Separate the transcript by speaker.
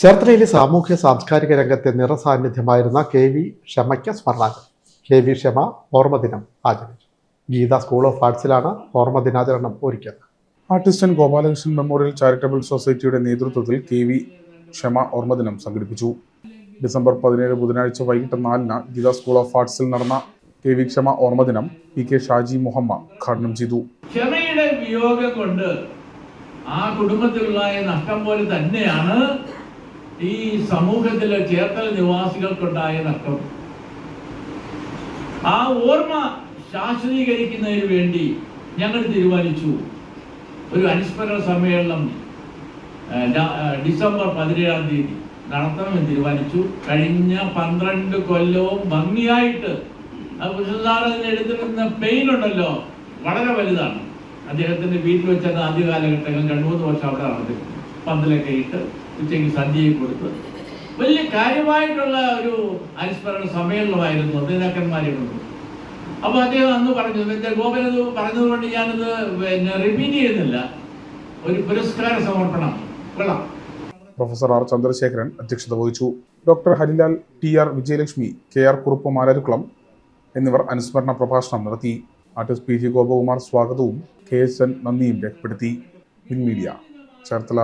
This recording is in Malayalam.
Speaker 1: ചേർത്തലയിലെ സാമൂഹ്യ സാംസ്കാരിക രംഗത്തെ നിറസാന്നിധ്യമായിരുന്ന കെ വി ക്ഷമയ്ക്ക് സ്മരണാഞ്ജലി കെ വി ക്ഷമ ഓർമ്മദിനം ആചരിച്ചു. ഗീത സ്കൂൾ ഓഫ് ആർട്സിലാണ് ഓർമ്മദിനാചരണം ഒരുക്കിയത്.
Speaker 2: Artist and Gopalakrishnan memorial charitable സൊസൈറ്റിയുടെ നേതൃത്വത്തിൽ കെ വി ക്ഷമ ഓർമ്മദിനം സംഘടിപ്പിച്ചു. ഡിസംബർ പതിനേഴ് ബുധനാഴ്ച വൈകിട്ട് നാലിന് ഗീത സ്കൂൾ ഓഫ് ആർട്സിൽ നടന്ന കെ വി ക്ഷമ ഓർമ്മദിനം പി കെ ഷാജി മുഹമ്മ ഉദ്ഘാടനം ചെയ്തു.
Speaker 3: ക്ഷമയുടെ വിയോഗം കൊണ്ട് ആ കുടുംബത്തിലുണ്ടായ നഷ്ടം പോലെ തന്നെയാണ് ഈ സമൂഹത്തിലെ ചേർത്തല നിവാസികൾക്കുണ്ടായ നഷ്ടം. ആ ഓർമ്മ ശാശ്വതീകരിക്കുന്നതിന് വേണ്ടി ഞങ്ങൾ തീരുമാനിച്ചു. ഒരു അനുസ്മരണ സമ്മേളനം ഡിസംബർ പതിനേഴാം തീയതി നടത്തണമെന്ന് തീരുമാനിച്ചു. കഴിഞ്ഞ പന്ത്രണ്ട് കൊല്ലവും ഭംഗിയായിട്ട് അതിന് എടുത്തിരുന്ന പെയിൻ ഉണ്ടല്ലോ വളരെ വലുതാണ്. അദ്ദേഹത്തിന്റെ വീട്ടിൽ വെച്ച ആദ്യ കാലഘട്ടങ്ങളിൽ രണ്ടു മൂന്ന് വർഷം അവിടെ നടന്നിരുന്നു. പന്തലൊക്കെ ഇട്ട് ഉച്ചയ്ക്ക് സദ്യയും കൊടുത്ത് വലിയ കാര്യമായിട്ടുള്ള ഒരു അനുസ്മരണ സമ്മേളനമായിരുന്നു നേതാക്കന്മാരെ കൊണ്ട്. അപ്പൊ അദ്ദേഹം അന്ന് പറഞ്ഞു എന്റെ ഗോപൻ പറഞ്ഞതുകൊണ്ട് ഞാനത് പിന്നെ റിപ്പീറ്റ് ചെയ്യുന്നില്ല. ഒരു പുരസ്കാര സമർപ്പണം. കൊള്ളാം.
Speaker 2: പ്രൊഫസർ ആർ ചന്ദ്രശേഖരൻ അധ്യക്ഷത വഹിച്ചു. Doctor Harilal T R Vijayalakshmi K R Kurup Mararikulam എന്നിവർ അനുസ്മരണ പ്രഭാഷണം നടത്തി. ആർട്ടിസ്റ്റ് പി ജി ഗോപകുമാർ സ്വാഗതവും കെ എസ് എൻ നന്ദിയും രേഖപ്പെടുത്തി. പിൻമീഡിയ ചേർത്തല.